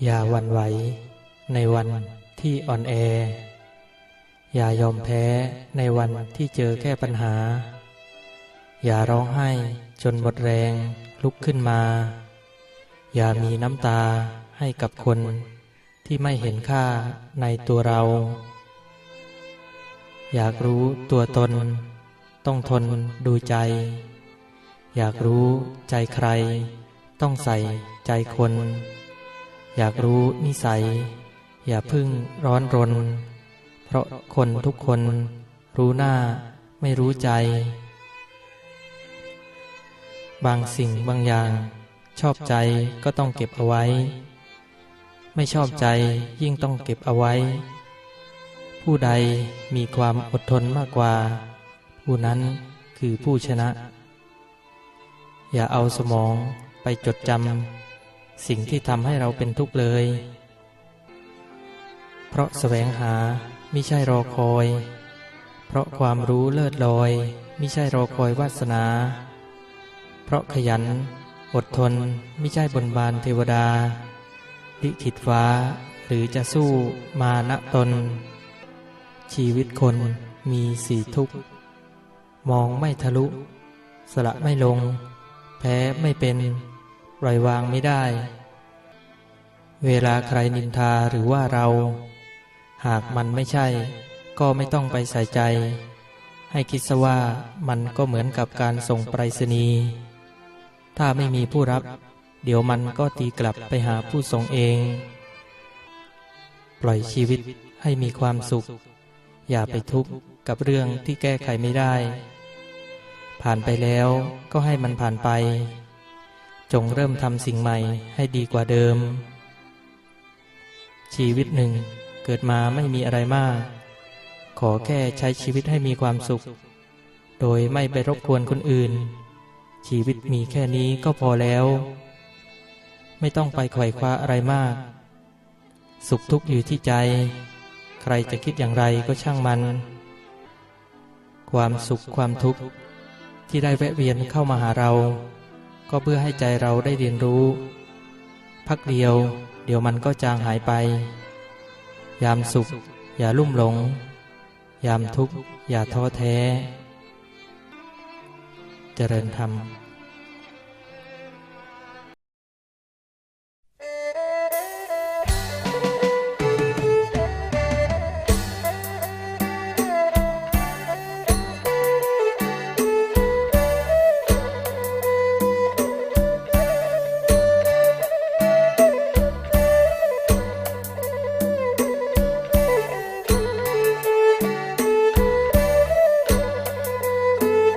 อย่าวันไหว ในวันที่อ่อนแอ อย่ายอมแพ้ในวันที่เจอแค่ปัญหา อย่าร้องไห้จนหมดแรงลุกขึ้นมา อย่ามีน้ำตาให้กับคนที่ไม่เห็นค่าในตัวเรา อยากรู้ตัวตน ต้องทนดูใจ อยากรู้ใจใคร ต้องใส่ใจคน อยากรู้นิสัย อย่าพึ่งร้อนรน เพราะคนทุกคนรู้หน้าไม่รู้ใจ บางสิ่งบางอย่าง ชอบใจก็ต้องเก็บเอาไว้ ไม่ชอบใจยิ่งต้องเก็บเอาไว้ ผู้ใดมีความอดทนมากกว่า ผู้นั้นคือผู้ชนะ อย่าเอาสมองไปจดจำ สิ่งที่ทำให้เราเป็นทุกข์เลย เพราะแสวงหาไม่ใช่รอคอย เพราะความรู้เลิศลอยไม่ใช่รอคอยวาสนา เพราะขยัน อดทนไม่ใช่บนบานเทวดาลิขิตฟ้าหรือจะสู้มาณตน ชีวิตคนมีสี่ทุกข์ มองไม่ทะลุ สละไม่ลง แพ้ไม่เป็น ปล่อยวางไม่ได้ เวลาใครนินทาหรือว่าเรา หากมันไม่ใช่ ก็ไม่ต้องไปใส่ใจ ให้คิดซะว่ามันก็เหมือนกับการส่งไปรษณีย์ถ้าไม่มีผู้รับ เดี๋ยวมันก็ตีกลับไปหาผู้ส่งเอง ปล่อยชีวิตให้มีความสุข อย่าไปทุกข์กับเรื่องที่แก้ไขไม่ได้ ผ่านไปแล้วก็ให้มันผ่านไป จงเริ่มทำสิ่งใหม่ให้ดีกว่าเดิม ชีวิตหนึ่งเกิดมาไม่มีอะไรมาก ขอแค่ใช้ชีวิตให้มีความสุข โดยไม่ไปรบกวนคนอื่น ชีวิตมีแค่นี้ก็พอแล้ว ไม่ต้องไปไขว่คว้าอะไรมาก สุขทุกข์อยู่ที่ใจ ใครจะคิดอย่างไรก็ช่างมัน ความสุขความทุกข์ที่ได้แวะเวียนเข้ามาหาเรา ก็เพื่อให้ใจเราได้เรียนรู้ พักเดียว เดี๋ยวมันก็จางหายไป ยามสุข อย่าลุ่มหลง ยามทุกข์ อย่าท้อแท้ เจริญธรรม